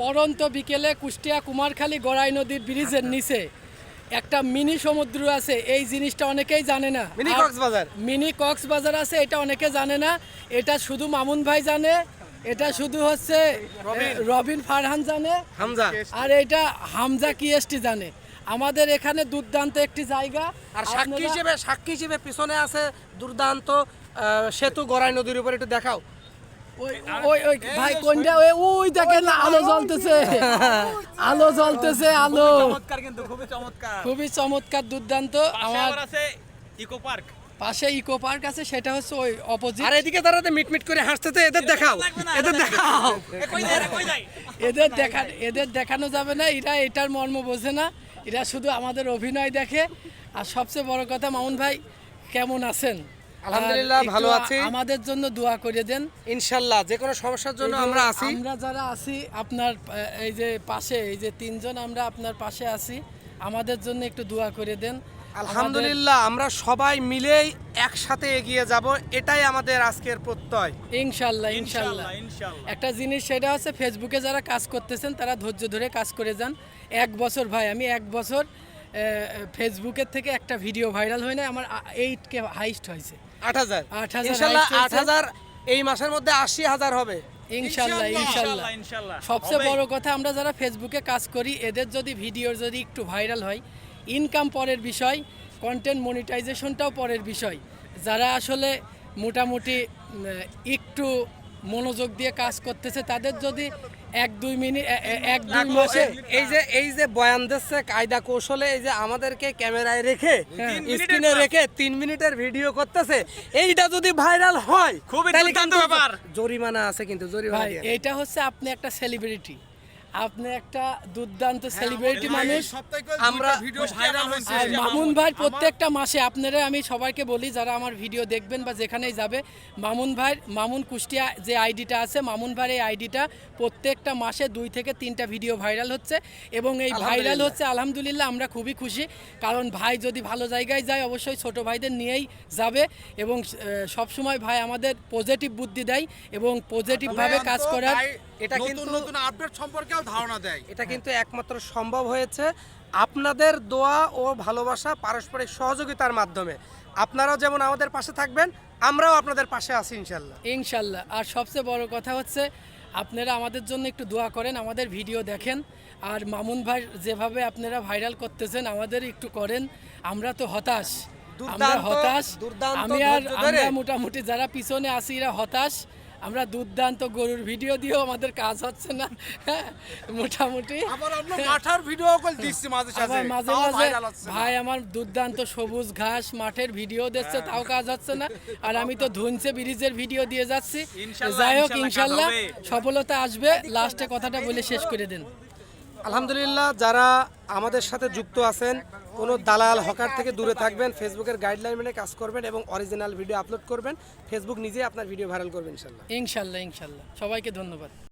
পরন্ত বিকেলে কুষ্টিয়া কুমারখালী গড়াই নদীর ব্রিজের নিচে একটা মিনি সমুদ্র আছে এই জিনিসটা অনেকেই জানে না। মিনি কক্সবাজার। মিনি কক্সবাজার আছে এটা অনেকে জানে না। এটা শুধু মামুন ভাই জানে এটা শুধু হচ্ছে রবিন। ফারহান জানে। হামজা। আর এটা হামজা কিএসটি জানে। আমাদের এখানে দুর্দান্ত একটি জায়গা। আর সাক্ষী হিসেবে সাক্ষী হিসেবে পিছনে আছে দুর্দান্ত সেতু গড়াই নদীর উপর একটু দেখাও। ওই ওই ওই ভাই কোনটা? ওই ওই দেখেন না আলো জ্বলতেছে। আলো জ্বলতেছে আলো। চমৎকার কিন্তু খুবই চমৎকার। খুবই চমৎকার দুর্দান্ত। পাশে আমার আছে ইকো পার্ক। পাশে ইকো পার্ক আছে সেটা হচ্ছে ওই অপোজিট আর এদিকে দাঁড়াতে মিটমিট করে হাসতেছে এদের দেখাও। এদের দেখাও। এদের দেখা এদের দেখানো যাবে না এরা এটার মর্ম বোঝে না। এরা শুধু আমাদের অভিনয় দেখে। আর সবচেয়ে বড় কথা মামুন ভাই কেমন আছেন? আলহামদুলিল্লাহ, ভালো আছি। আমাদের জন্য দোয়া করে দেন। ইনশাল্লাহ যে কোনো সমস্যার জন্য আমরা আছি। আমরা যারা আছি আপনার এই যে পাশে এই যে তিনজন আমরা আপনার পাশে আছি আমাদের জন্য একটু দোয়া করে দেন। আলহামদুলিল্লাহ আমরা সবাই মিলেই একসাথে এগিয়ে যাব এটাই আমাদের আজকের প্রত্যয়। ইনশাল্লাহ ইনশাল্লাহ। একটা জিনিস সেটা হচ্ছে ফেসবুকে যারা কাজ করতেছেন তারা ধৈর্য ধরে কাজ করে যান। এক বছর ভাই আমি এক বছর আহ, ফেসবুকের থেকে একটা ভিডিও ভাইরাল হয় না আমার এইটকে হাইস্ট হয়েছে। আট হাজার। ইনশাল্লাহ আট হাজার এই মাসের মধ্যে আশি হাজার হবে। ইনশাল্লাহ ইনশাল্লাহ ইনশাল্লাহ। ইনশাল্লাহ। সবচেয়ে বড় কথা আমরা যারা ফেসবুকে কাজ করি এদের যদি ভিডিও যদি একটু ভাইরাল হয় ইনকাম পরের বিষয় কন্টেন্ট মনিটাইজেশনটাও পরের বিষয়। যারা আসলে মোটামুটি একটু মনোযোগ দিয়ে কাজ করতেছে তাদের যদি এক দুই মিনিট এক দুই মাসে এই- যে এই যে বয়ান দিচ্ছে কায়দা কৌশলে এই যে আমাদেরকে ক্যামেরায় রেখে তিন স্ক্রিনে রেখে তিন মিনিটের ভিডিও করতেছে এইটা যদি ভাইরাল হয় খুবই। জরিমানা আছে কিন্তু জরিমানা এটা এইটা হচ্ছে আপনি একটা সেলিব্রিটি আপনি একটা দুর্দান্ত সেলিব্রিটি মানুষ। আমরা মামুন ভাই প্রত্যেকটা মাসে আপনারা আমি সবাইকে বলি যারা আমার ভিডিও দেখবেন বা যেখানেই যাবে মামুন ভাই মামুন কুষ্টিয়া যে আইডিটা আছে মামুন ভাইয়ের এই আইডিটা প্রত্যেকটা মাসে দুই থেকে তিনটা ভিডিও ভাইরাল হচ্ছে এবং এই ভাইরাল হচ্ছে আলহামদুলিল্লাহ আমরা খুবই খুশি। কারণ ভাই যদি ভালো জায়গায় যায় অবশ্যই ছোট ভাইদের নিয়েই যাবে এবং সব সময় ভাই আমাদের পজিটিভ বুদ্ধি দেয় এবং পজিটিভভাবে কাজ করার এটা কিন্তু- নতুন আপডেট সম্পর্কেও ধারণা দেয়। এটা কিন্তু একমাত্র সম্ভব হয়েছে আপনাদের দোয়া ও ভালোবাসা পারস্পরিক সহযোগিতার মাধ্যমে। আপনারাও যেমন আমাদের পাশে থাকবেন আমরাও আপনাদের পাশে আছি ইনশাল্লাহ। ইনশাল্লাহ। আর সবচেয়ে বড় কথা হচ্ছে আপনারা আমাদের জন্য একটু দোয়া করেন আমাদের ভিডিও দেখেন। আর মামুন ভাই যেভাবে আপনারা ভাইরাল করতেছেন আমাদের একটু করেন। আমরা তো হতাশ। আমরা হতাশ। আমি আর আমরা মোটামুটি যারা পিছনে আছি এরা হতাশ। আমরা দুর্দান্ত গরুর ভিডিও দিয়েও আমাদের কাজ হচ্ছে না। হ্যাঁ, মোটামুটি। আবার আমরা মাঠার ভিডিও কল দিচ্ছি মাঝে সাঝে। মাঝে মাঝে। ভাই আমার দুর্দান্ত সবুজ ঘাস মাঠের ভিডিও দিচ্ছে তাও কাজ হচ্ছে না। আর আমি তো ধুনছে ব্রিজের ভিডিও দিয়ে যাচ্ছি। যাই হোক ইনশাল্লাহ। সফলতা আসবে। লাস্টে কথাটা বলে শেষ করে দেন। আলহামদুলিল্লাহ যারা আমাদের সাথে যুক্ত আছেন কোনো দালাল, হকার থেকে দূরে থাকবেন, ফেসবুকের গাইডলাইন মেনে কাজ করবেন এবং অরিজিনাল ভিডিও আপলোড করবেন। ফেসবুক নিজে আপনার ভিডিও ভাইরাল করবেন ইনশাল্লাহ। ইনশাল্লাহ ইনশাল্লাহ। সবাইকে ধন্যবাদ।